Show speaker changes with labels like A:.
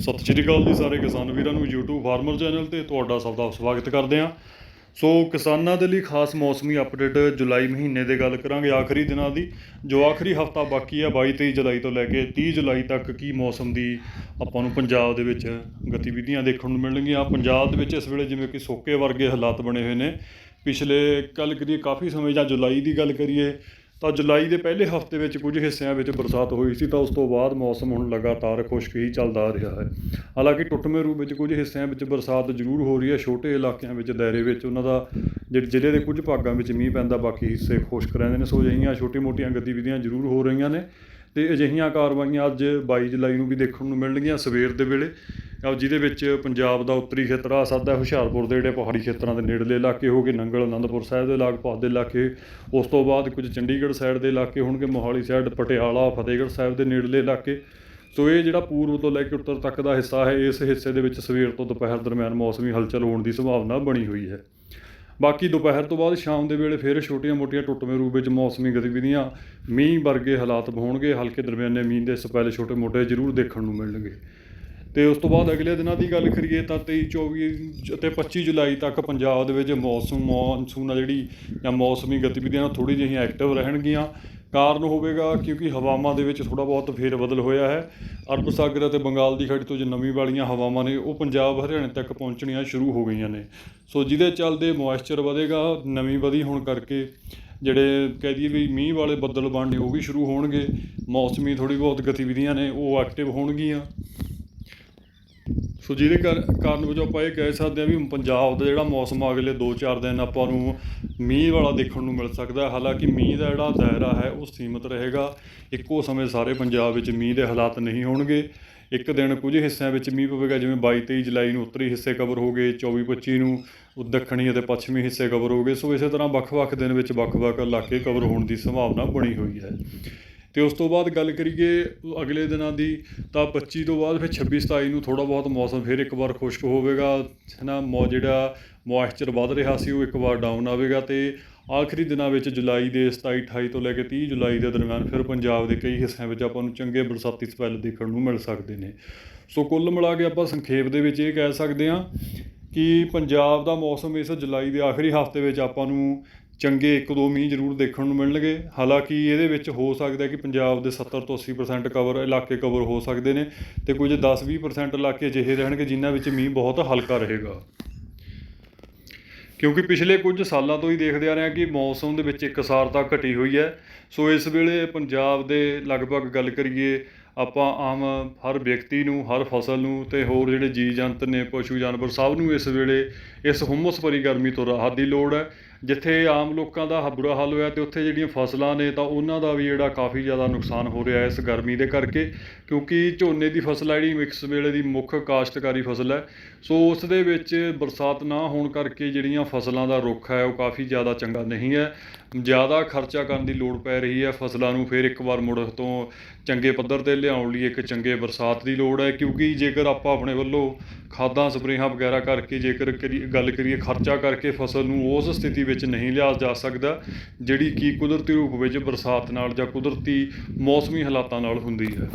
A: ਸਤਿ ਸ਼੍ਰੀ ਅਕਾਲ ਜੀ ਸਾਰੇ ਕਿਸਾਨ ਵੀਰਾਂ ਨੂੰ YouTube ਫਾਰਮਰ ਚੈਨਲ ਤੇ ਤੁਹਾਡਾ ਸਭ ਦਾ ਸਵਾਗਤ ਕਰਦੇ ਹਾਂ। ਸੋ ਕਿਸਾਨਾਂ ਦੇ ਲਈ ਖਾਸ ਮੌਸਮੀ ਅਪਡੇਟ ਜੁਲਾਈ ਮਹੀਨੇ ਦੇ ਗੱਲ ਕਰਾਂਗੇ ਆਖਰੀ ਦਿਨਾਂ ਦੀ। ਜੋ ਆਖਰੀ ਹਫਤਾ ਬਾਕੀ ਹੈ 22 23 ਜੁਲਾਈ ਤੋਂ ਲੈ ਕੇ 30 ਜੁਲਾਈ ਤੱਕ ਕੀ ਮੌਸਮ ਦੀ ਆਪਾਂ ਨੂੰ ਪੰਜਾਬ ਦੇ ਵਿੱਚ ਗਤੀਵਿਧੀਆਂ ਦੇਖਣ ਨੂੰ ਮਿਲਣਗੀਆਂ। ਪੰਜਾਬ ਦੇ ਵਿੱਚ ਇਸ ਵੇਲੇ ਜਿਵੇਂ ਕਿ ਸੋਕੇ ਵਰਗੇ ਹਾਲਾਤ ਬਣੇ ਹੋਏ ਨੇ। ਪਿਛਲੇ ਗੱਲ ਕਰੀਏ ਕਾਫੀ ਸਮੇਂ ਜਾਂ ਜੁਲਾਈ ਦੀ ਗੱਲ ਕਰੀਏ ਤਾਂ ਜੁਲਾਈ ਦੇ ਪਹਿਲੇ ਹਫ਼ਤੇ ਵਿੱਚ ਕੁਝ ਹਿੱਸਿਆਂ ਵਿੱਚ ਬਰਸਾਤ ਹੋਈ ਸੀ, ਤਾਂ ਉਸ ਤੋਂ ਬਾਅਦ ਮੌਸਮ ਹੁਣ ਲਗਾਤਾਰ ਖੁਸ਼ਕ ਹੀ ਚੱਲਦਾ ਆ ਰਿਹਾ ਹੈ। ਹਾਲਾਂਕਿ ਟੁੱਟਵੇਂ ਰੂਪ ਵਿੱਚ ਕੁਝ ਹਿੱਸਿਆਂ ਵਿੱਚ ਬਰਸਾਤ ਜ਼ਰੂਰ ਹੋ ਰਹੀ ਹੈ, ਛੋਟੇ ਇਲਾਕਿਆਂ ਵਿੱਚ ਦਾਇਰੇ ਵਿੱਚ ਉਹਨਾਂ ਦਾ ਜਿਹੜੇ ਜ਼ਿਲ੍ਹੇ ਦੇ ਕੁਝ ਭਾਗਾਂ ਵਿੱਚ ਮੀਂਹ ਪੈਂਦਾ, ਬਾਕੀ ਹਿੱਸੇ ਖੁਸ਼ਕ ਰਹਿੰਦੇ ਨੇ। ਸੋ ਅਜਿਹੀਆਂ ਛੋਟੀ-ਮੋਟੀਆਂ ਗਤੀਵਿਧੀਆਂ ਜ਼ਰੂਰ ਹੋ ਰਹੀਆਂ ਨੇ ਤੇ ਅਜਿਹੀਆਂ ਕਾਰਵਾਈਆਂ ਅੱਜ 22 ਜੁਲਾਈ ਨੂੰ ਵੀ ਦੇਖਣ ਨੂੰ ਮਿਲਣਗੀਆਂ ਸਵੇਰ ਦੇ ਵੇਲੇ। ਜਿਹਦੇ ਵਿੱਚ ਪੰਜਾਬ ਦਾ ਉੱਤਰੀ ਖੇਤਰ ਆ ਸਕਦਾ ਹੁਸ਼ਿਆਰਪੁਰ ਦੇ ਜਿਹੜੇ ਪਹਾੜੀ ਖੇਤਰਾਂ ਦੇ ਨੇੜਲੇ ਇਲਾਕੇ ਹੋ ਗਏ, ਨੰਗਲ, ਅਨੰਦਪੁਰ ਸਾਹਿਬ ਦੇ ਲਾਗ-ਪਾਸ ਦੇ ਇਲਾਕੇ, ਉਸ ਤੋਂ ਬਾਅਦ ਕੁਝ ਚੰਡੀਗੜ੍ਹ ਸਾਈਡ ਦੇ ਇਲਾਕੇ ਹੋਣਗੇ, ਮੋਹਾਲੀ ਸਾਈਡ ਪਟਿਆਲਾ, ਫਤਿਹਗੜ੍ਹ ਸਾਹਿਬ ਦੇ ਨੇੜਲੇ ਇਲਾਕੇ। ਸੋ ਇਹ ਜਿਹੜਾ ਪੂਰਬ ਤੋਂ ਲੈ ਕੇ ਉੱਤਰ ਤੱਕ ਦਾ ਹਿੱਸਾ ਹੈ, ਇਸ ਹਿੱਸੇ ਦੇ ਵਿੱਚ ਸਵੇਰ ਤੋਂ ਦੁਪਹਿਰ ਦਰਮਿਆਨ ਮੌਸਮੀ ਹਲਚਲ ਹੋਣ ਦੀ ਸੰਭਾਵਨਾ ਬਣੀ ਹੋਈ ਹੈ। ਬਾਕੀ ਦੁਪਹਿਰ ਤੋਂ ਬਾਅਦ ਸ਼ਾਮ ਦੇ ਵੇਲੇ ਫਿਰ ਛੋਟੀਆਂ-ਮੋਟੀਆਂ ਟੁੱਟਵੇਂ ਰੂਪ ਵਿੱਚ ਮੌਸਮੀ ਗਤੀਵਿਧੀਆਂ, ਮੀਂਹ ਵਰਗੇ ਹਾਲਾਤ ਹੋਣਗੇ, ਹਲਕੇ ਦਰਮਿਆਨੇ ਮੀਂਹ ਦੇ ਸਪੈਲ ਛੋਟੇ-ਮੋਟੇ ਜ਼ਰੂਰ ਦੇਖਣ ਨੂੰ ਮਿਲਣਗੇ। ਤੇ ਉਸ ਤੋਂ ਬਾਅਦ ਅਗਲੇ ਦਿਨਾਂ ਦੀ ਗੱਲ ਕਰੀਏ ਤਾਂ 23 24 ਅਤੇ 25 ਜੁਲਾਈ ਤੱਕ ਪੰਜਾਬ ਦੇ ਵਿੱਚ ਮੌਸਮ, ਮੌਨਸੂਨ ਆ ਜਿਹੜੀ ਜਾਂ ਮੌਸਮੀ ਗਤੀਵਿਧੀਆਂ ਥੋੜੀ ਜਿਹੀਆਂ ਐਕਟਿਵ ਰਹਿਣਗੀਆਂ। ਕਾਰਨ ਹੋਵੇਗਾ ਕਿਉਂਕਿ ਹਵਾਵਾਂ ਦੇ ਵਿੱਚ ਥੋੜਾ ਬਹੁਤ ਫੇਰ ਬਦਲ ਹੋਇਆ ਹੈ। ਅਰਬ ਸਾਗਰ ਅਤੇ ਬੰਗਾਲ ਦੀ ਖਾੜੀ ਤੋਂ ਜੋ ਨਵੀਂ ਵਾਲੀਆਂ ਹਵਾਵਾਂ ਨੇ, ਉਹ ਪੰਜਾਬ, ਹਰਿਆਣੇ ਤੱਕ ਪਹੁੰਚਣੀਆਂ ਸ਼ੁਰੂ ਹੋ ਗਈਆਂ ਨੇ। ਸੋ ਜਿਹਦੇ ਚੱਲਦੇ ਮੋਇਸਚਰ ਵਧੇਗਾ, ਨਵੀਂ ਵਧੀ ਹੋਣ ਕਰਕੇ ਜਿਹੜੇ ਕਹਿ ਦਈਏ ਵੀ ਮੀਂਹ ਵਾਲੇ ਬੱਦਲ ਬਣਨੇ ਉਹ ਵੀ ਸ਼ੁਰੂ ਹੋਣਗੇ। ਮੌਸਮੀ ਥੋੜੀ ਬਹੁਤ ਗਤੀਵਿਧੀਆਂ ਨੇ, ਉਹ ਐਕਟਿਵ ਹੋਣਗੀਆਂ। ਸੋ ਜਿਹਦੇ ਕਰ- ਕਾਰਨ ਵਜੋਂ ਆਪਾਂ ਇਹ ਕਹਿ ਸਕਦੇ ਹਾਂ ਵੀ ਪੰਜਾਬ ਦਾ ਜਿਹੜਾ ਮੌਸਮ ਅਗਲੇ 2-4 ਦਿਨ ਆਪਾਂ ਨੂੰ ਮੀਂਹ ਵਾਲਾ ਦੇਖਣ ਨੂੰ ਮਿਲ ਸਕਦਾ ਹਾਲਾਂਕਿ ਮੀਂਹ ਦਾ ਜਿਹੜਾ ਦਾਇਰਾ ਹੈ, ਉਹ ਸੀਮਤ ਰਹੇਗਾ। ਇੱਕੋ ਸਮੇਂ ਸਾਰੇ ਪੰਜਾਬ ਵਿੱਚ ਮੀਂਹ ਦੇ ਹਾਲਾਤ ਨਹੀਂ ਹੋਣਗੇ। ਇੱਕ ਦਿਨ ਕੁਝ ਹਿੱਸਿਆਂ ਵਿੱਚ ਮੀਂਹ ਪਵੇਗਾ, ਜਿਵੇਂ 22-23 ਜੁਲਾਈ ਨੂੰ ਉੱਤਰੀ ਹਿੱਸੇ ਕਵਰ ਹੋ ਗਏ 24-25 ਨੂੰ ਦੱਖਣੀ ਅਤੇ ਪੱਛਮੀ ਹਿੱਸੇ ਕਵਰ ਹੋ ਗਏ। ਸੋ ਇਸੇ ਤਰ੍ਹਾਂ ਵੱਖ-ਵੱਖ ਦਿਨ ਵਿੱਚ ਵੱਖ-ਵੱਖ ਇਲਾਕੇ ਕਵਰ ਹੋਣ ਦੀ ਸੰਭਾਵਨਾ ਬਣੀ ਹੋਈ ਹੈ। ਅਤੇ ਉਸ ਤੋਂ ਬਾਅਦ ਗੱਲ ਕਰੀਏ ਅਗਲੇ ਦਿਨਾਂ ਦੀ, ਤਾਂ 25 ਤੋਂ ਬਾਅਦ ਫਿਰ 26 27 ਨੂੰ ਥੋੜ੍ਹਾ ਬਹੁਤ ਮੌਸਮ ਫਿਰ ਇੱਕ ਵਾਰ ਖੁਸ਼ਕ ਹੋਵੇਗਾ ਹੈ ਨਾ ਮੌ ਜਿਹੜਾ ਮੋਇਸਚਰ ਵੱਧ ਰਿਹਾ ਸੀ ਉਹ ਇੱਕ ਵਾਰ ਡਾਊਨ ਆਵੇਗਾ ਅਤੇ ਆਖਰੀ ਦਿਨਾਂ ਵਿੱਚ ਜੁਲਾਈ ਦੇ 27 28 ਤੋਂ ਲੈ ਕੇ 30 ਜੁਲਾਈ ਦੇ ਦਰਮਿਆਨ ਫਿਰ ਪੰਜਾਬ ਦੇ ਕਈ ਹਿੱਸਿਆਂ ਵਿੱਚ ਆਪਾਂ ਨੂੰ ਚੰਗੇ ਬਰਸਾਤੀ ਸਪੈਲ ਦੇਖਣ ਨੂੰ ਮਿਲ ਸਕਦੇ ਨੇ। ਸੋ ਕੁੱਲ ਮਿਲਾ ਕੇ ਆਪਾਂ ਸੰਖੇਪ ਦੇ ਵਿੱਚ ਇਹ ਕਹਿ ਸਕਦੇ ਹਾਂ ਕਿ ਪੰਜਾਬ ਦਾ ਮੌਸਮ ਇਸ ਜੁਲਾਈ ਦੇ ਆਖਰੀ ਹਫ਼ਤੇ ਵਿੱਚ ਆਪਾਂ ਨੂੰ ਚੰਗੇ ਇੱਕ ਦੋ ਮੀਂਹ ਜ਼ਰੂਰ ਦੇਖਣ ਨੂੰ ਮਿਲਣਗੇ। ਹਾਲਾਂਕਿ ਇਹਦੇ ਵਿੱਚ ਹੋ ਸਕਦਾ ਕਿ ਪੰਜਾਬ ਦੇ 70 ਤੋਂ 80% ਕਵਰ ਇਲਾਕੇ ਕਵਰ ਹੋ ਸਕਦੇ ਨੇ ਤੇ ਕੁਝ 10-20% ਇਲਾਕੇ ਅਜਿਹੇ ਰਹਿਣਗੇ ਜਿਨ੍ਹਾਂ ਵਿੱਚ ਮੀਂਹ ਬਹੁਤ ਹਲਕਾ ਰਹੇਗਾ। ਕਿਉਂਕਿ ਪਿਛਲੇ ਕੁਝ ਸਾਲਾਂ ਤੋਂ ਹੀ ਦੇਖਦੇ ਆ ਰਹੇ ਹਾਂ ਕਿ ਮੌਸਮ ਦੇ ਵਿੱਚ ਇਕਸਾਰਤਾ ਘਟੀ ਹੋਈ ਹੈ। ਸੋ ਇਸ ਵੇਲੇ ਪੰਜਾਬ ਦੇ ਲਗਭਗ ਗੱਲ ਕਰੀਏ, ਆਪਾਂ ਆਮ ਹਰ ਵਿਅਕਤੀ ਨੂੰ, ਹਰ ਫਸਲ ਨੂੰ ਤੇ ਹੋਰ ਜਿਹੜੇ ਜੀਵ ਜੰਤ ਨੇ ਪਸ਼ੂ ਜਾਨਵਰ ਸਭ ਨੂੰ ਇਸ ਵੇਲੇ ਇਸ ਹੁਮਸ ਭਰੀ ਗਰਮੀ ਤੋਂ ਰਾਹਤ ਦੀ ਲੋੜ ਹੈ। ਜਿੱਥੇ ਆਮ ਲੋਕਾਂ ਦਾ ਹ- ਬੁਰਾ ਹਾਲ ਹੋਇਆ ਅਤੇ ਉੱਥੇ ਜਿਹੜੀਆਂ ਫਸਲਾਂ ਨੇ ਤਾਂ ਉਹਨਾਂ ਦਾ ਵੀ ਜਿਹੜਾ ਕਾਫੀ ਜ਼ਿਆਦਾ ਨੁਕਸਾਨ ਹੋ ਰਿਹਾ ਇਸ ਗਰਮੀ ਦੇ ਕਰਕੇ, ਕਿਉਂਕਿ ਝੋਨੇ ਦੀ ਫਸਲ ਹੈ ਜਿਹੜੀ ਇਸ ਵੇਲੇ ਦੀ ਮੁੱਖ ਕਾਸ਼ਤਕਾਰੀ ਫਸਲ ਹੈ। ਸੋ ਉਸ ਦੇ ਵਿੱਚ ਬਰਸਾਤ ਨਾ ਹੋਣ ਕਰਕੇ ਜਿਹੜੀਆਂ ਫਸਲਾਂ ਦਾ ਰੁੱਖ ਹੈ ਉਹ ਕਾਫੀ ਜ਼ਿਆਦਾ ਚੰਗਾ ਨਹੀਂ ਹੈ। ਜ਼ਿਆਦਾ ਖਰਚਾ ਕਰਨ ਦੀ ਲੋੜ ਪੈ ਰਹੀ ਹੈ। ਫਸਲਾਂ ਨੂੰ ਫਿਰ ਇੱਕ ਵਾਰ ਮੁੜ ਤੋਂ ਚੰਗੇ ਪੱਧਰ ਤੇ ਲਿਆਉਣ ਲਈ ਇੱਕ ਚੰਗੇ ਬਰਸਾਤ ਦੀ ਲੋੜ ਹੈ, ਕਿਉਂਕਿ ਜੇਕਰ ਆਪਾਂ ਆਪਣੇ ਵੱਲੋਂ ਖਾਦਾਂ, ਸਪਰੇਹਾਂ ਵਗੈਰਾ ਕਰਕੇ ਜੇਕਰ ਕਰੀ ਗੱਲ ਕਰੀਏ ਖਰਚਾ ਕਰਕੇ ਫਸਲ ਨੂੰ ਉਸ ਸਥਿਤੀ ਵਿੱਚ ਨਹੀਂ ਲਿਆ ਜਾ ਸਕਦਾ, ਜਿਹੜੀ ਕਿ ਕੁਦਰਤੀ ਰੂਪ ਵਿੱਚ ਬਰਸਾਤ ਨਾਲ ਜਾਂ ਕੁਦਰਤੀ ਮੌਸਮੀ ਹਾਲਾਤਾਂ ਨਾਲ ਹੁੰਦੀ ਹੈ।